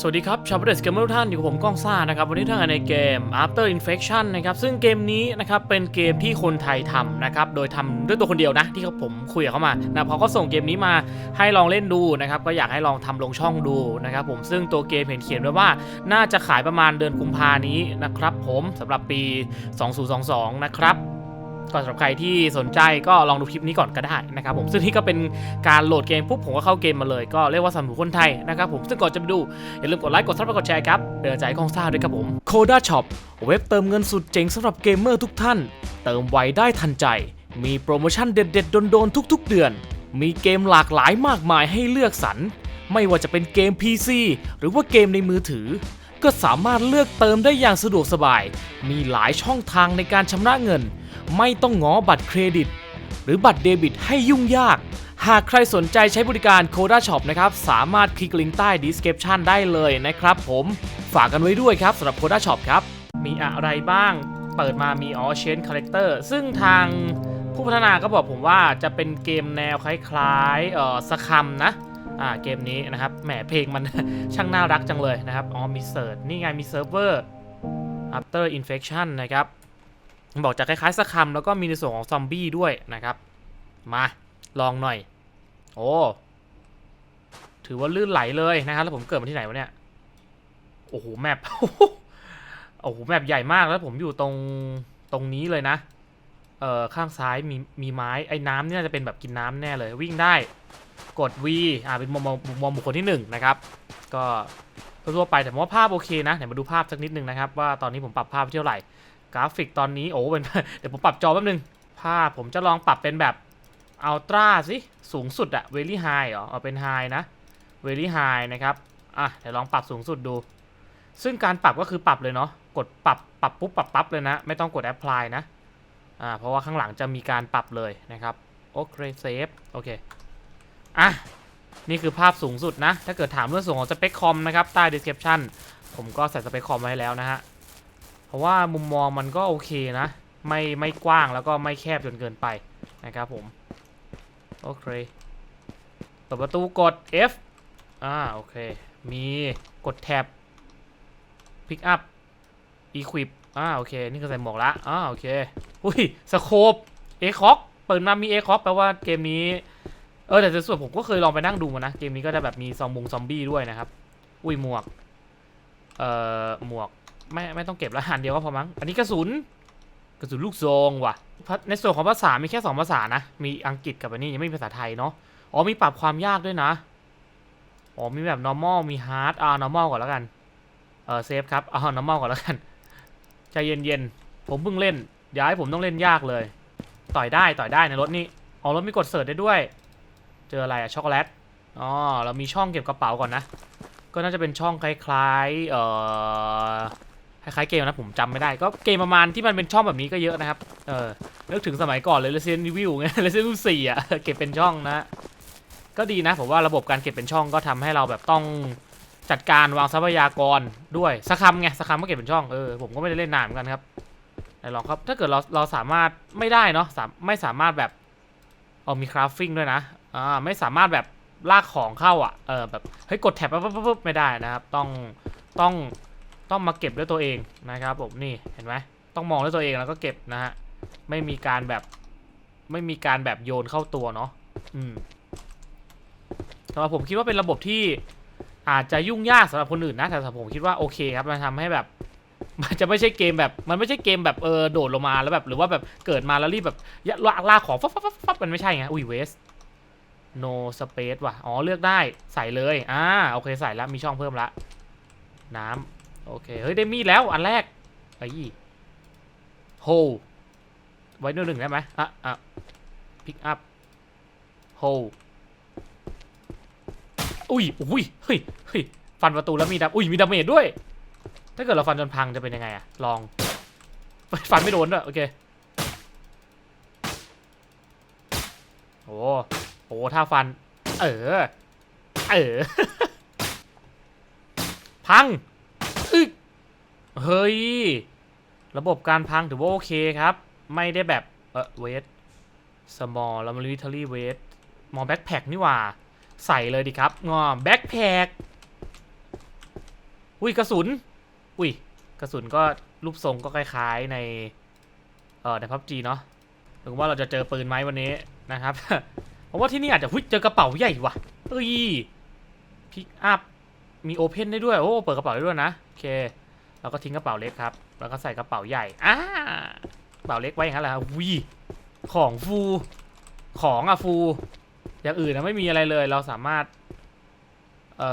สวัสดีครับ ชาวประเดสเกมเมอร์ทุกท่านอยู่กับผมก้องซ่านะครับวันนี้ทางในเกม After Infection นะครับซึ่งเกมนี้นะครับเป็นเกมที่คนไทยทำนะครับโดยทำด้วยตัวคนเดียวนะที่เขาผมคุยกับเขามานะเขาก็ส่งเกมนี้มาให้ลองเล่นดูนะครับก็อยากให้ลองทำลงช่องดูนะครับผมซึ่งตัวเกมเห็นเขียนไว้ว่า น่าจะขายประมาณเดือนกุมภานี้นะครับผมสำหรับปี 2022 นะครับ ก็สำหรับใครที่สนใจก็ลองดูคลิปนี้ก่อนก็ได้นะครับผมซึ่งนี่ก็เป็นการโหลดเกมปุ๊บผมก็เข้าเกมมาเลยก็เรียกว่าสำหรับคนไทยนะครับผมซึ่งก่อนจะไปดูอย่าลืมกดไลค์กดซับและกดแชร์ครับเตือนใจกองซ่าด้วยครับผม Coda Shop เว็บเติมเงินสุดเจ๋งสำหรับเกมเมอร์ทุกท่าน เติมไวได้ทันใจ มีโปรโมชั่นเด็ดๆโดนๆทุก ๆ เดือน มีเกมหลากหลายมากมายให้เลือกสรรไม่ว่าจะเป็นเกม PC หรือว่าเกมในมือถือ ก็สามารถเลือกเติมได้อย่างสะดวกสบาย มีหลายช่องทางในการชำระเงิน ไม่ต้องง้อบัตรเครดิต หรือบัตรเดบิตให้ยุ่งยาก หากใครสนใจใช้บริการ Coda Shop นะครับ สามารถคลิกลิงก์ใต้ description ได้เลยนะครับผมฝากกันไว้ด้วยครับสำหรับ Coda Shop ครับ มีอะไรบ้างเปิดมามีออเชนคาแรคเตอร์ซึ่งทางผู้พัฒนาก็บอกผมว่าจะเป็นเกมแนวคล้ายๆเอ่อสคัมนะอ่าเกมนี้นะครับแหมเพลงมัน ช่างน่ารักจังเลยนะครับอ๋อมีเซิร์ชนี่ไงมีเซิร์ฟเวอร์ after infection นะครับ บอกจะคล้ายๆสคัมแล้วก็มีในส่วนของซอมบี้ด้วยนะครับ มาลองหน่อย โอ้ถือว่าลื่นไหลเลยนะครับ แล้วผมเกิดมาที่ไหนวะเนี่ย โอ้โหแมปโอ้โหแมปใหญ่มากแล้วผมอยู่ตรงตรงนี้เลยนะเอ่อข้างซ้ายมีมีไม้ไอ้น้ำเนี่ยจะเป็นแบบกินน้ำแน่เลย วิ่งได้กด V อ่าเป็นมุมมองมุมองบุคคลที่หนึ่งนะครับก็ทั่วไปแต่ผมว่าภาพโอเคนะเดี๋ยวมาดูภาพสักนิดนึงนะครับ ว่าตอนนี้ผมปรับภาพเท่าไหร่ กราฟิกตอนนี้โอ้เป็นเดี๋ยวผมปรับจอแป๊บนึง ภาพผมจะลองปรับเป็นแบบอัลตร้าสิสูงสุดอะเวลี่ไฮเหรอเอาเป็นไฮนะเวลี่ไฮนะครับอะเดี๋ยวลองปรับสูงสุดดู ซึ่งการปรับก็คือปรับเลยเนาะกดปรับปรับปุ๊บปรับปั๊บเลยนะ ไม่ต้องกดแอปพลายนะอ่าเพราะว่าข้างหลังจะมีการปรับเลยนะครับโอเคเซฟโอเคอะนี่คือภาพสูงสุดนะ ถ้าเกิดถามเรื่องส่วนของสเปคคอมนะครับใต้ description ผมก็ใส่สเปคคอมไว้แล้วนะฮะ เพราะว่ามุมมองมันก็โอเคนะ ไม่ไม่กว้างแล้วก็ไม่แคบจนเกินไปนะครับผม โอเคเปิดประตูกด F อ่าโอเค มีกดแท็บ Pick up Equip อ่าโอเค นี่คือใส่หมวกละอ่าโอเค อุ้ยสโคปเอคอกเปิดมามีเอคอกแปลว่าเกมนี้ เออแต่ส่วนผมก็เคยลองไปนั่งดูมานะ เกมนี้ก็จะแบบมีซอมบงซอมบี้ด้วยนะครับ อุ้ยหมวก เอ่อหมวก ไม่ไม่ต้องเก็บแล้วหันเดียวก็พอมั้ง อันนี้กระสุน กระสุนลูกซองว่ะ ในส่วนของภาษา มีแค่สองภาษานะ มีอังกฤษกับอันนี้ยังไม่มีภาษาไทยเนาะ อ๋อมีปรับความยากด้วยนะ อ๋อมีแบบ normal มี hard อ่า normal ก่อนแล้วกัน เออเซฟครับเอา normal ก่อนแล้วกัน ใจเย็นๆ ผมเพิ่งเล่น อย่าให้ผมต้องเล่นยากเลย ต่อยได้ต่อยได้ในรถนี่อ๋อรถมีกดเสิร์ชได้ด้วย เจออะไรอะช็อกโกแลต อ๋อเรามีช่องเก็บกระเป๋าก่อนนะ ก็น่าจะเป็นช่องคล้ายๆ เอ่อ คล้ายๆเกมนะผมจำไม่ได้ ก็เกมประมาณที่มันเป็นช่องแบบนี้ก็เยอะนะครับ เออนึกถึงสมัยก่อนเลย Resident Evil ไง Resident Evil 4อะเก็บเป็นช่องนะ ก็ดีนะผมว่าระบบการเก็บเป็นช่องก็ทำให้เราแบบต้องจัดการวางทรัพยากรด้วยสักคัมไงสักคัมก็เก็บเป็นช่องเออผมก็ไม่ได้เล่นนานเหมือนกันครับไหนลองครับถ้าเกิดเราเราสามารถไม่ได้เนาะาไม่สามารถแบบเอามีคราฟฟิ้งด้วยนะอ่าไม่สามารถแบบลากของเข้าอะเออแบบเฮ้ยกดแท็บปั๊บปั๊บปั๊บไม่ได้นะครับ ต้องต้อง ต้องมาเก็บด้วยตัวเองนะครับผมนี่เห็นไหมต้องมองด้วยตัวเองแล้วก็เก็บนะฮะไม่มีการแบบไม่มีการแบบโยนเข้าตัวเนาะอืมแต่ว่าผมคิดว่าเป็นระบบที่อาจจะยุ่งยากสำหรับคนอื่นนะแต่สำหรับผมคิดว่าโอเคครับมันทำให้แบบ มันจะไม่ใช่เกมแบบ มันไม่ใช่เกมแบบเออโดดลงมาแล้วแบบ หรือว่าแบบเกิดมาแล้วรีบแบบยะลากลากของฟับฟับฟับฟับมันไม่ใช่ไงอุ้ยเวส no space ว่ะ อ๋อ เลือกได้ ใส่เลย อ่า โอเค ใส่แล้ว มีช่องเพิ่มละ น้ำ โอเค เฮ้ย ได้มีดแล้วอันแรกไอ้โฮไว้ด้วยหนึ่งได้ไหมอะอะ pick up โฮอุ้ยอุ้ยเฮ้ยเฮ้ยฟันประตูแล้วมีดาอุ้ยมีดาเมจด้วย ถ้าเกิดเราฟันจนพังจะเป็นยังไงอะลองฟันไม่โดนด้วยโอเคโอ้โหถ้าฟัน เออ เออ พัง เฮ้ย ระบบการพังถือว่าโอเคครับ ไม่ได้แบบ เออเวท small แล้ว military weight มอแบ็คแพคนี่ว่า ใส่เลยดิครับ งอแบ็คแพคอุ้ยกระสุน อุ้ยกระสุนก็รูปทรงก็คล้ายๆใน เอ่อในพับจีเนาะถึงว่าเราจะเจอปืนไหมวันนี้นะครับ เพราะว่าที่นี่อาจจะหุ้ยเจอกระเป๋าใหญ่ว่ะเอ้ยพิกอัพมีโอเพนได้ด้วย โอ้ เปิดกระเป๋าได้ด้วยนะ โอเค เราก็ทิ้งกระเป๋าเล็กครับ แล้วก็ใส่กระเป๋าใหญ่อ่ากระเป๋าเล็กไว้อย่างนั้นแหละครับวีของฟูของอะฟู อย่างอื่นนะไม่มีอะไรเลย เราสามารถ เอ่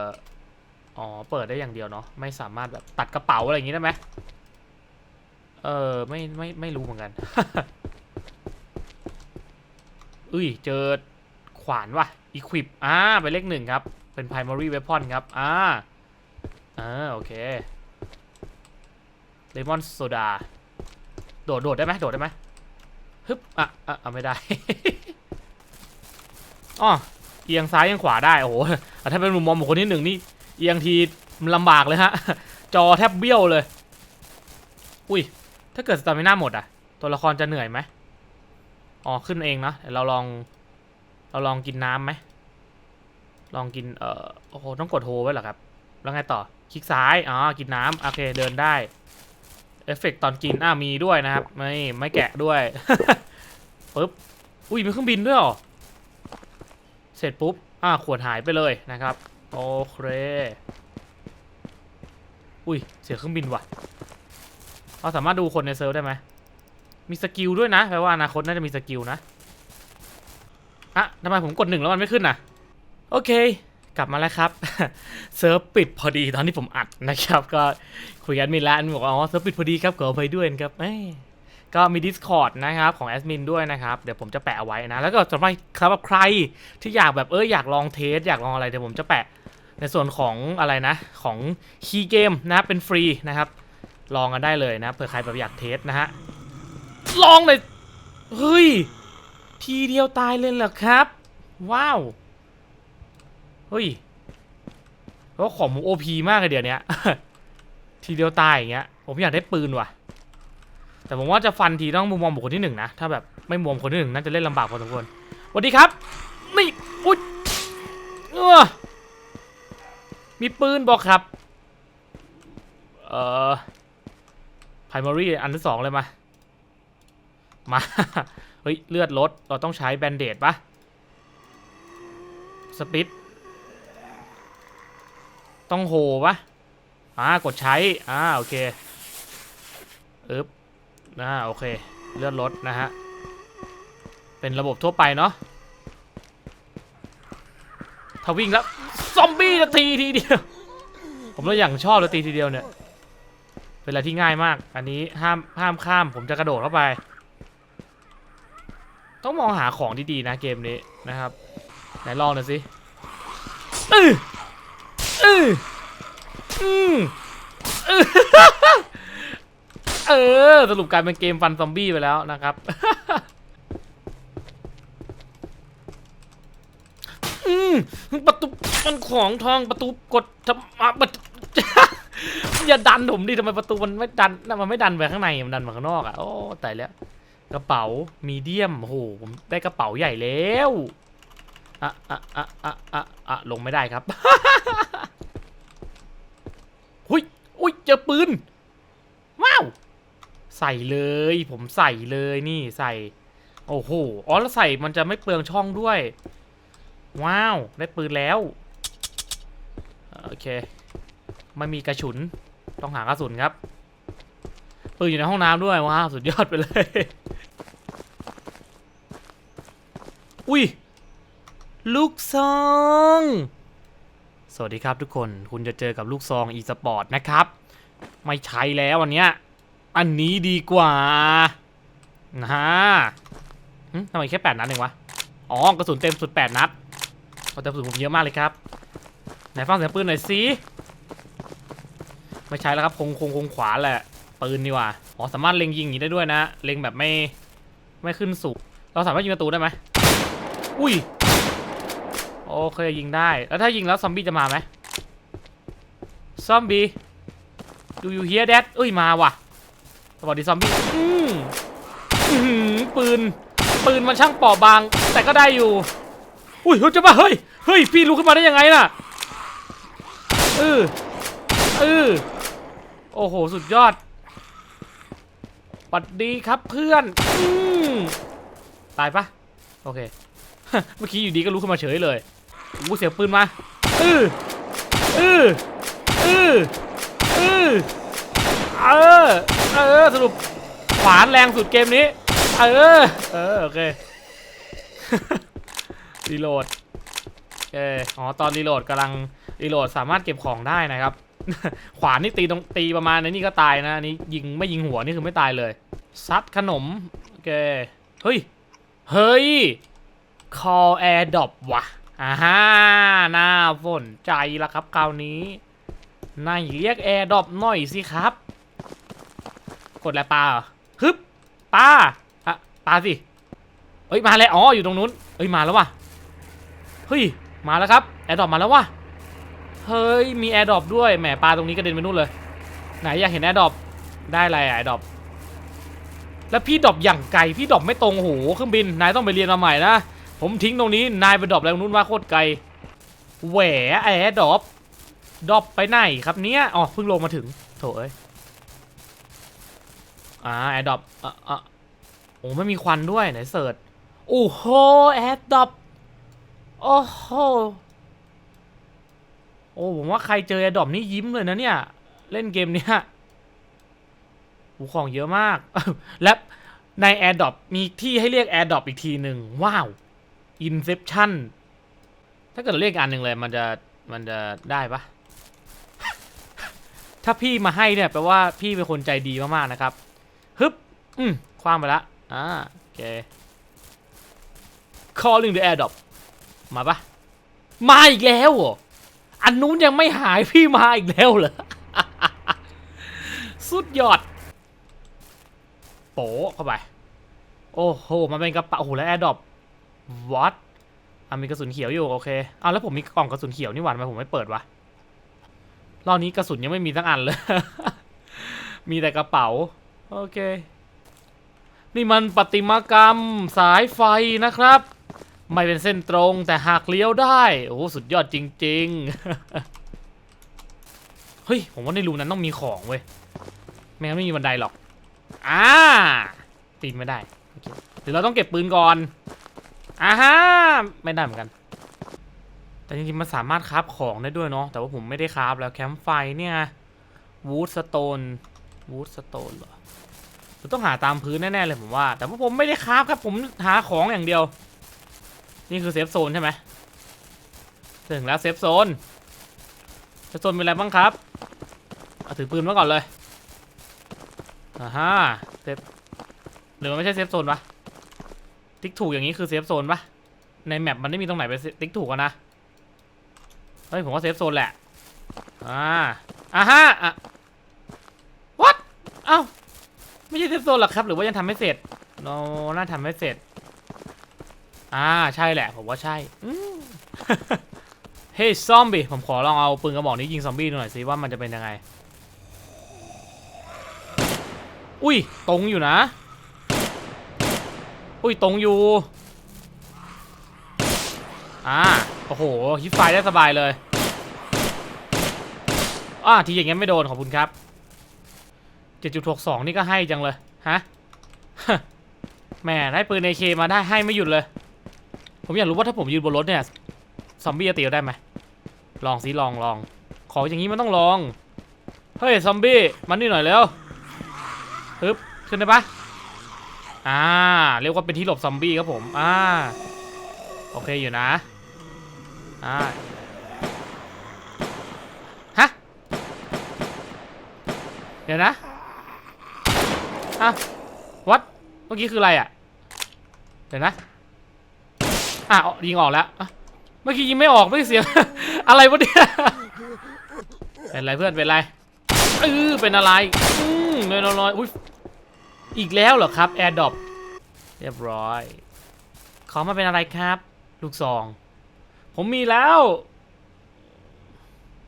อ อ๋อ เปิดได้อย่างเดียวเนาะ ไม่สามารถแบบตัดกระเป๋าอะไรอย่างงี้ได้ไหมเออ ไม่ไม่ไม่รู้เหมือนกัน อุ้ย เจอขวานว่ะ equip อ่าเป็นเลขหนึ่งครับ เป็น primary weapon ครับ อ่าอ่าโอเค lemon soda โดดโดดได้ไหมโดดได้ไหมฮึบอะอะอะไม่ได้อ๋อเอียงซ้ายเอียงขวาได้ โอ้โห ถ้าเป็นมุมมองของคนที่หนึ่งนี่ เอียงทีลำบากเลยฮะ จอแทบเบี้ยวเลย อุ้ย ถ้าเกิดสตามิน่าหมดอะตัวละครจะเหนื่อยไหมอ๋อ ขึ้นเองนะเดี๋ยวเราลอง เราลองกินน้ำไหม ลองกิน เอ่อ โอ้โห ต้องกดโฮไว้เหรอครับ แล้วไงต่อ คลิกซ้าย อ๋อ กินน้ำโอเค เดินได้ เอฟเฟกต์ตอนกินอ่ามีด้วยนะครับ ไม่ไม่แกะด้วยปึ๊บอุ้ยมีเครื่องบินด้วยหรอ เสร็จปุ๊บ อ่าขวดหายไปเลยนะครับ โอเค อุ้ย เสียเครื่องบินว่ะ เราสามารถดูคนในเซิร์ฟได้ไหม มีสกิลด้วยนะ แปลว่าอนาคตน่าจะมีสกิลนะอะทำไมผมกดหนึ่งแล้วมันไม่ขึ้นน่ะโอเค กลับมาแล้วครับ เซิร์ฟปิดพอดีตอนที่ผมอัดนะครับ ก็คุยกันมีแล้วบอกว่าอ๋อเซิร์ฟปิดพอดีครับขออภัยด้วยครับเอ้ก็มี Discord นะครับของแอดมินด้วยนะครับ เดี๋ยวผมจะแปะเอาไว้นะ แล้วก็สำหรับสำหรับใครที่อยากแบบเอออยากลองเทส อยากลองอะไรเดี๋ยวผมจะแปะในส่วนของอะไรนะของคีย์เกมนะเป็นฟรีนะครับ ลองกันได้เลยนะเผื่อใครแบบอยากเทสนะฮะลองเลยเฮ้ยทีเดียวตายเลยเหรอครับ ว้าว เฮ้ยเพราะของผมโอพีมากเลยเดี๋ยวนี้ทีเดียวตายอย่างเงี้ย ผมอยากได้ปืนว่ะ แต่ผมว่าจะฟันทีต้องมุมมองบุคคลที่หนึ่งนะ ถ้าแบบไม่มุมมองคนที่หนึ่งน่าจะเล่นลำบากพอสมควรสวัสดีครับ นี่อุ้ยเออมีปืนบอกครับ เอ่อ primary อันที่สองเลยมา มา เฮ้ย เลือดลด เราต้องใช้แบนเดดปะสปิด ต้องโหปะอ่ากดใช้ อ่าโอเคอึ๊บอ่าโอเค เลื่อนรถนะฮะ เป็นระบบทั่วไปเนาะถ้าวิ่งแล้ว ซอมบี้จะตีทีเดียว ผมเลยอย่างชอบเลยตีทีเดียวเนี่ย เป็นอะไรที่ง่ายมาก อันนี้ห้ามห้ามข้ามผมจะกระโดดเข้าไป ต้องมองหาของดีๆนะเกมนี้นะครับ ไหนลองหน่อยสิ อืออืออเออ สรุปกลายเป็นเกมฟันซอมบี้ไปแล้วนะครับอืมประตูมันของทองประตูกดทำอะประตูอย่าดันผมดิทำไมประตูมันไม่ดันมันไม่ดันไปข้างในมันดันมาข้างนอกอะโอ้ตายแล้ว กระเป๋ามีเดียมโอ้โหผมได้กระเป๋าใหญ่แล้วอะอะอะอะอะอะลงไม่ได้ครับ หุยอุ้ยเจอปืน ว้าว ใส่เลย ผมใส่เลยนี่ใส่ โอ้โห อ๋อแล้วใส่มันจะไม่เปลืองช่องด้วย ว้าว ได้ปืนแล้ว โอเค ไม่มีกระสุน ต้องหากระสุนครับ ปืนอยู่ในห้องน้ำด้วย ว้าว สุดยอดไปเลย อุ้ย ลูกซอง สวัสดีครับทุกคนคุณจะเจอกับลูกซองอีสปอร์ตนะครับ ไม่ใช้แล้วอันเนี้ยอันนี้ดีกว่านะฮะทำไมแค่แปดนัดเองวะ อ๋อกระสุนเต็มสุดแปดนัดเอาแต่กระสุนผมเยอะมากเลยครับ ไหนฟังเสียงปืนหน่อยสิไม่ใช้แล้วครับคงคงคงขวาแหละปืนดีกว่าอ๋อสามารถเล็งยิงอย่างนี้ได้ด้วยนะ เล็งแบบไม่ไม่ขึ้นสูงเราสามารถยิงประตูได้ไหมอุ้ย อเคยิงได้ แล้วถ้ายิงแล้วซอมบี้จะมาไหมซอมบี้ดูอยู่เฮียแดดเอ้ยมาว่ะสวัสดีซอมบี้อืมปืน ปืนมันช่างเปราะบาง แต่ก็ได้อยู่ อุ้ยเฮ้ยจะมาเฮ้ย เฮ้ย พี่ลุกขึ้นมาได้ยังไงน่ะเออเออโอ้โห สุดยอดสวัสดีครับเพื่อนอืตายปะโอเค เมื่อกี้อยู่ดีก็ลุกขึ้นมาเฉยเลย กูเสียปืนมาเออเออเออเออเออ เออ สรุปขวานแรงสุดเกมนี้ เออ เออ โอเค รีโหลดเอออ๋อ ตอนรีโหลดกำลังรีโหลดสามารถเก็บของได้นะครับ ขวานนี่ตีตรงตีประมาณนี้นี่ก็ตายนะ อันนี้ยิงไม่ยิงหัวนี่คือไม่ตายเลย ซัดขนม โอเค เฮ้ย เฮ้ย call air drop ว่ะ อ่าฮะน่าสนใจละครับคราวนี้นายเรียก air drop หน่อยสิครับ กดอะไรปลาฮึบปลาอะปลาสิเอ้ยมาแล้วอ๋ออยู่ตรงนู้นเอ้ยมาแล้วว่ะเฮ้ยมาแล้วครับแอร์ดรอปมาแล้วว่ะเฮ้ยมีแอร์ดรอปด้วยแหมปลาตรงนี้กระเด็นไปนู่นเลย ไหนอยากเห็นแอร์ดรอปได้อะไรแอร์ดรอปแล้วพี่ดรอปอย่างไกลพี่ดรอปไม่ตรงโหเครื่องบินนายต้องไปเรียนมาใหม่นะ ผมทิ้งตรงนี้นายไปดรอปอะไรตรงนู้นว่าโคตรไกล แหวแอร์ดรอปดรอปไปไหนครับเนี้ยอ๋อเพิ่งลงมาถึงโถเอ้ยอ่าแอร์ดรอปอะอะโอ้ไม่มีควันด้วยไหนเสิร์ชโอ้โหแอร์ดรอปโอ้โหโอ้ผมว่าใครเจอแอร์ดรอปนี่ยิ้มเลยนะเนี่ย เล่นเกมเนี้ยโอ้ของเยอะมาก และในแอร์ดรอปมีที่ให้เรียกแอร์ดรอปอีกทีหนึ่งว้าว Inception ถ้าเกิดเรียกอันหนึ่งเลยมันจะมันจะได้ปะถ้าพี่มาให้เนี่ยแปลว่าพี่เป็นคนใจดีมากๆนะครับฮึบอืมคว้างไปละอ่าโอเค calling the air drop มาปะมาอีกแล้วเหรออันนู้นยังไม่หายพี่มาอีกแล้วเหรอสุดยอด โปะเข้าไป โอ้โห มันเป็นกระเป๋าโอ้โหแล้วแอร์ดรอป วัดอะมีกระสุนเขียวอยู่โอเคเอาแล้วผมมีกล่องกระสุนเขียวนี่หว่าทำไมผมไม่เปิดวะรอบนี้กระสุนยังไม่มีสักอันเลย มีแต่กระเป๋า โอเค นี่มันประติมากรรมสายไฟนะครับ ไม่เป็นเส้นตรงแต่หากเลี้ยวได้ โอ้โหสุดยอดจริง ๆ เฮ้ย ผมว่าในรูนั้นต้องมีของเว้ย ไม่งั้นไม่มีบันไดหรอก อ่าปีนไม่ได้เคหรือเราต้องเก็บปืนก่อน อ่าฮะไม่ได้เหมือนกัน แต่จริงๆมันสามารถคราฟของได้ด้วยเนาะแต่ว่าผมไม่ได้คราฟแล้วแคมป์ไฟเนี่ยวูดสโตนวูดสโตนเหรอเราต้องหาตามพื้นแน่ๆเลยผมว่า แต่ว่าผมไม่ได้คราฟครับผมหาของอย่างเดียว นี่คือเซฟโซนใช่ไหมถึงแล้วเซฟโซนเซฟโซนมีอะไรบ้างครับเอาถือปืนมาก่อนเลยอ่าฮะเซฟหรือมันไม่ใช่เซฟโซนปะ ติ๊กถูกอย่างนี้คือเซฟโซนปะในแมปมันไม่มีตรงไหนเป็นติ๊กถูกนนะ เฮ้ยผมว่าเซฟโซนแหละ อ่า อ่าฮะอะ what เอ้า ไม่ใช่เซฟโซนหรอครับ หรือว่ายังทำไม่เสร็จโนน่าทำไม่เสร็จ อ่า ใช่แหละ ผมว่าใช่เฮ้ยซอมบี้ ผมขอลองเอาปืนกระบอกนี้ยิงซอมบี้ดูหน่อยสิว่ามันจะเป็นยังไง อุ้ย ตรงอยู่นะ อุ้ยตรงอยู่อ่าโอ้โหฮิตไฟได้สบายเลยอ่าทีอย่างงี้ไม่โดนขอบคุณครับ7.62นี่ก็ให้จังเลยฮะแหม่ได้ปืน AK มาได้ให้ไม่หยุดเลย ผมอยากรู้ว่าถ้าผมยืนบนรถเนี่ยซอมบี้จะตีเราได้ไหมลองสิลองลองขออย่างนี้มันต้องลองเฮ้ยซอมบี้มันนี่หน่อยเร็วฮึบขึ้นได้ปะ อ่า เรียกว่าเป็นที่หลบซอมบี้ครับผม อ่า โอเคอยู่นะ อ่า ฮะ เดี๋ยวนะอะวัดเมื่อกี้คืออะไรอะ เดี๋ยวนะ อะเอายิงออกแล้ว เมื่อกี้ยิงไม่ออกไม่เสียง อะไรวะเนี่ย เป็นไรเพื่อนเป็นไรเออเป็นอะไร อืมไม่น้อยๆอุ้ย อีกแล้วเหรอครับแอร์ดอปเรียบร้อย ขอมาเป็นอะไรครับ ลูกซอง ผมมีแล้ว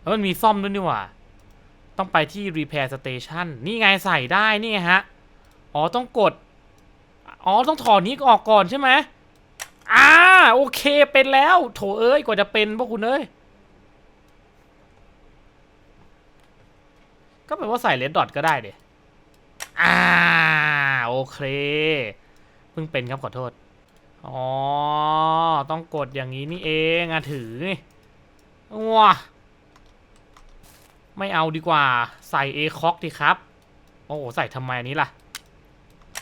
แล้วมันมีซ่อมด้วยนี่หว่า ต้องไปที่ repair station นี่ไงใส่ได้นี่ฮะ อ๋อต้องกด อ๋อต้องถอดนี้ออกก่อนใช่ไหมอ่าโอเคเป็นแล้ว โถเอ้ยกว่าจะเป็นพวกคุณเอ้ยก็แปลว่าใส่เลดดอทก็ได้เดอ่า โอเคเพิ่งเป็นครับขอโทษ อ๋อ ต้องกดอย่างนี้นี่เองอะถือนี่ว้าไม่เอาดีกว่า ใส่เอคอกดีครับ โอ้โห ใส่ทำไมอันนี้ล่ะ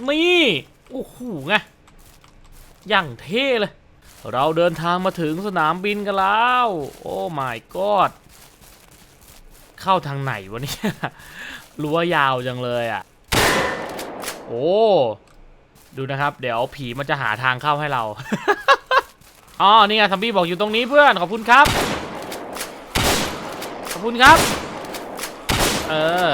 นี่ โอ้โหไงอย่างเท่เลย เราเดินทางมาถึงสนามบินกันแล้ว โอ้ my god เข้าทางไหนวะเนี่ยรั้วยาวจังเลยอะ โอ้ ดูนะครับ เดี๋ยวผีมันจะหาทางเข้าให้เรา อ๋อ นี่ไงซัมบี้บอกอยู่ตรงนี้เพื่อน ขอบคุณครับ ขอบคุณครับ เออ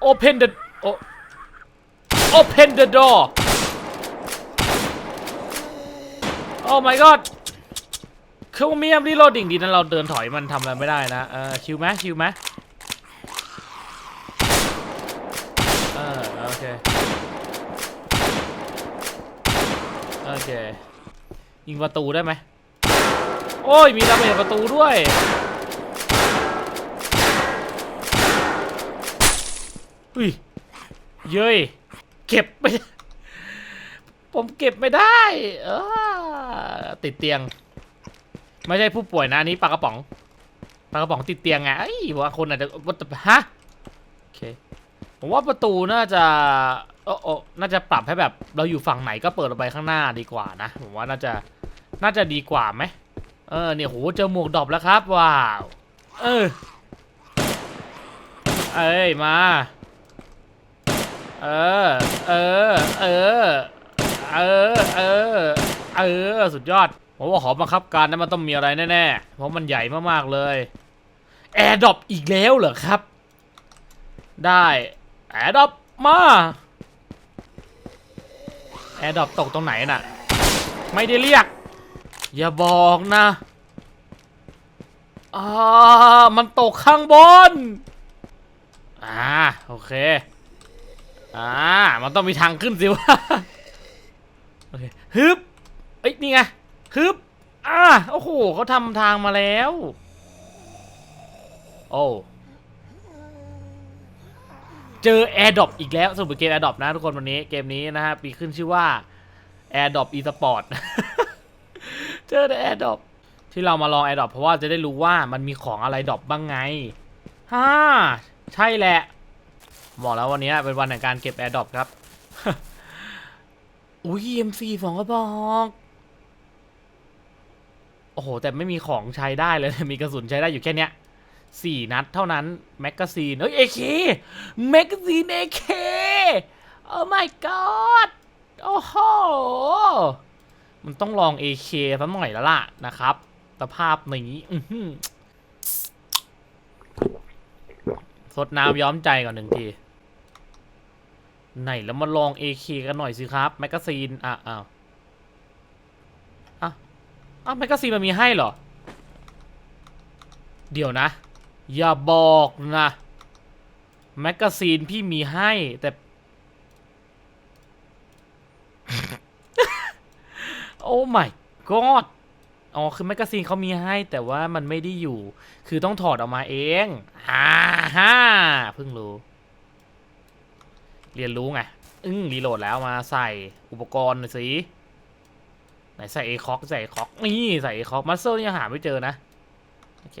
Open the o- Open the door Oh my god คือมีมรีโหลดดิ่งดีนั้นเราเดินถอยมันทำอะไรไม่ได้นะเออชิวไหมชิวไหมเออโอเคโอเคยิงประตูได้ไหมโอ้ยมีระเบิดประตูด้วยอุ้ยเย้ยเก็บไม่ผมเก็บไม่ได้ เออติดเตียง ไม่ใช่ผู้ป่วยนะอันนี้ปลากระป๋องปลากระป๋องติดเตียงไงไอ้ยบางคนอาจจะว่าแต่ฮะโอเคผมว่าประตูน่าจะโอ้โอ้น่าจะปรับให้แบบเราอยู่ฝั่งไหนก็เปิดออกไปข้างหน้าดีกว่านะผมว่าน่าจะน่าจะดีกว่าไหมเออเนี่ยโหเจอหมวกดรอปแล้วครับว้าวเออเอ้ยมาเออเออเออเออเออเออสุดยอด ผมว่าหอบังคับการนั้นมันต้องมีอะไรแน่ๆ เพราะมันใหญ่มากๆเลยแอร์ดรอปอีกแล้วเหรอครับ ได้แอร์ดรอปมาแอร์ดรอปตกตรงไหนน่ะ ไม่ได้เรียก อย่าบอกนะอ่ามันตกข้างบนอ่าโอเคอ่ามันต้องมีทางขึ้นสิวะโอเคฮึบเอ้ยนี่ไง ฮึบอ่าโอ้โหเขาทำทางมาแล้ว โอ้เจอ Air d r o p อีกแล้วสรุปเป็นเกม Air d r o p นะทุกคนวันนี้เกมนี้นะฮะปีขึ้นชื่อว่า Air d r o p eSport เจอแต่ Air d r o p ที่เรามาลอง Air d r o p เพราะว่าจะได้รู้ว่ามันมีของอะไรดรอปบ้างไงฮ่าใช่แหละบอกแล้ววันนี้เป็นวันแห่งการเก็บ Air d r o p ครับ อุ้ย MC สองกระบอก อ้โห แต่ไม่มีของใช้ได้เลย มีกระสุนใช้ได้อยู่แค่เนี้ยสี่นัดเท่านั้น แมกกาซีนเฮ้ยเอเคแมกกาซีนเอเคโอ้ my god โอ้โห มันต้องลอง AK สักหน่อยแล้วล่ะนะครับสภาพนี้สดน้ำย้อมใจก่อนหนึ่งที ไหนแล้วมาลอง AK กันหน่อยสิครับ แมกกาซีน อะอ้าวอะ อ้าวแมกกาซีนมันมีให้เหรอ เดี๋ยวนะ อย่าบอกนะแมกกาซีนพี่มีให้แต่ โอ้ my god อ๋อ คือแมกกาซีนเขามีให้แต่ว่ามันไม่ได้อยู่ คือต้องถอดออกมาเองฮ่าฮ่าเพิ่งรู้ เรียนรู้ไง อึ้งรีโหลดแล้วมาใส่อุปกรณ์หน่อยสิ ไหนใส่เอคอกใส่เอคอกนี่ใส่เอคอกมัสเซลยังหาไม่เจอนะ โอเค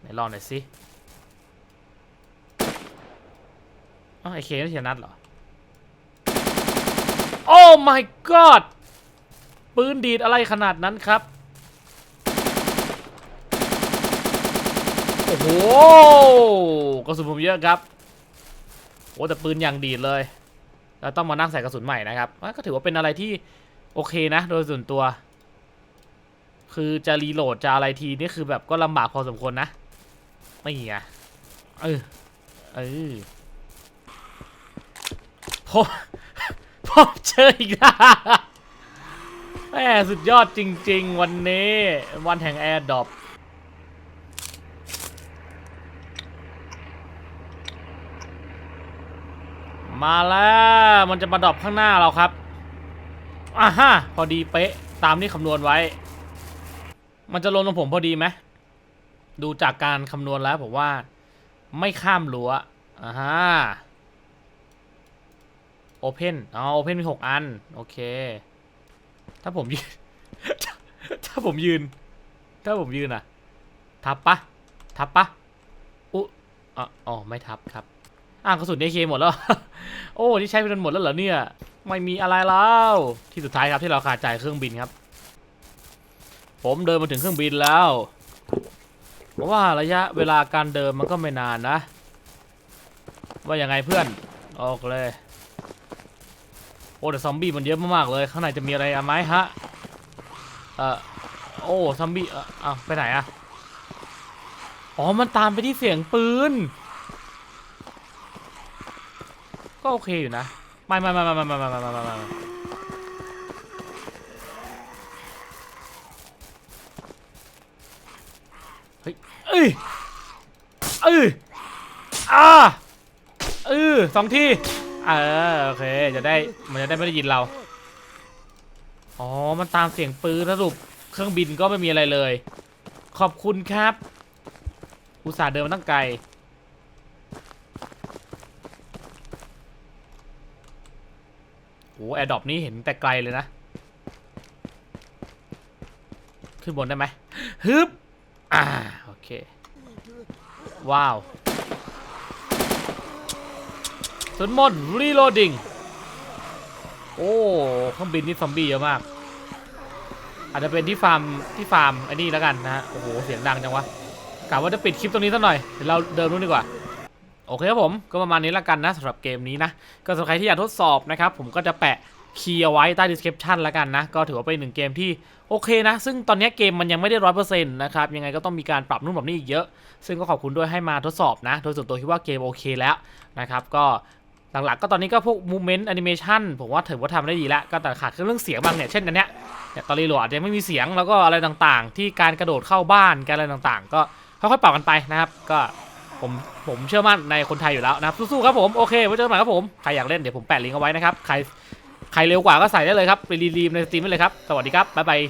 ไหนลองหน่อยสิอ๋อไอเคนี่เชียนัดเหรอ โอ้ my god ปืนดีดอะไรขนาดนั้นครับ โอ้โหกระสุนผมเยอะครับโอ้แต่ปืนอย่างดีดเลย เราต้องมานั่งใส่กระสุนใหม่นะครับก็ถือว่าเป็นอะไรที่ โอเคนะ โดยส่วนตัว คือจะรีโหลดจะอะไรทีนี่คือแบบก็ลำบากพอสมควรนะไม่ไงเออเออพบพบเจออีกแล้วแหมสุดยอดจริง ๆ วันนี้ วันแห่งแอร์ดรอปมาแล้ว มันจะมาดรอปข้างหน้าเราครับ อ่าฮะพอดีเป๊ะตามที่คำนวณไว้ มันจะลงตรงผมพอดีไหมดูจากการคำนวณแล้วผมว่า ไม่ข้ามรั้วอ่าฮะโอเพนอ๋อโอเพนมีหกอัน โอเค ถ้าผมยืน ถ้าผมยืน ถ้าผมยืนอะทับปะทับปะอุ๊อะอ๋อไม่ทับครับ อะกระสุนเอเคหมดแล้ว โอ้ที่ใช้ไปจนหมดแล้วเหรอเนี่ย ไม่มีอะไรแล้วที่สุดท้ายครับที่เราขาดจ่ายเครื่องบินครับ ผมเดินมาถึงเครื่องบินแล้วเพราะว่าระยะเวลาการเดินมันก็ไม่นานนะ ว่ายังไงเพื่อนออกเลยโอ้แต่ซอมบี้มันเยอะมากๆเลย ข้างในจะมีอะไรอะไหมฮะเออโอ้ซอมบี้เออไปไหนอะอ๋อมันตามไปที่เสียงปืน ก็โอเคอยู่นะไม่ไม่ไม่ไม่ไม่ไม่ไม่ไม่ไม่ไม่เฮ้ยเอ้ยเอ้ยอ่าเออสองทีเออโอเคจะได้มันจะได้ไม่ได้ยินเราอ๋อมันตามเสียงปืนสรุปเครื่องบินก็ไม่มีอะไรเลย ขอบคุณครับ อุตส่าห์เดินมาตั้งไกล โอ้แอร์ดรอปนี้เห็นแต่ไกลเลยนะ ขึ้นบนได้ไหมฮึบอ่าโอเค ว้าวสนมอนรีโหลดดิ้งโอ้เครื่องบินนี่ซอมบี้เยอะมาก อาจจะเป็นที่ฟาร์มที่ฟาร์มไอ้นี่แล้วกันนะฮะโอ้โหเสียงดังจังวะกะว่าจะปิดคลิปตรงนี้สักหน่อยเดี๋ยวเราเดินนู้นดีกว่า โอเคครับผมก็ประมาณนี้ล้วกันนะสำหรับเกมนี้นะ ก็สำหรับใครที่อยากทดสอบนะครับ ผมก็จะแปะคีย์เอาไว้ใต้ description ล้วกันนะ ก็ถือว่าเป็นหนึ่งเกมที่โอเคนะ ซึ่งตอนนี้เกมมันยังไม่ได้ร้อยเปอร์เซ็นต์นะครับ ยังไงก็ต้องมีการปรับนู่นปรับนี่อีกเยอะ ซึ่งก็ขอบคุณด้วยให้มาทดสอบนะ โดยส่วนตัวคิดว่าเกมโอเคแล้วนะครับ ก็หลักๆก็ตอนนี้ก็พวก movement animation ผมว่าถือว่าทำได้ดีแล้ว ก็แต่ขาดเรื่องเสียงบางเนี่ย เช่นอันเนี้ยเนี่ยตอนรีโหลดอาจจะไม่มีเสียง แล้วก็อะไรต่างๆ ที่การกระโดดเข้าบ้าน การอะไรต่างๆ ก็ค่อยๆปรับกันไปนะครับ ก็ผม ผมเชื่อมั่นในคนไทยอยู่แล้วนะครับสู้ๆครับผมโอเคไว้เจอกันใหม่ครับผมใครอยากเล่นเดี๋ยวผมแปะลิงก์เอาไว้นะครับใครใครเร็วกว่าก็ใส่ได้เลยครับไปรีดีมในสตรีมได้เลยครับสวัสดีครับบ๊ายบาย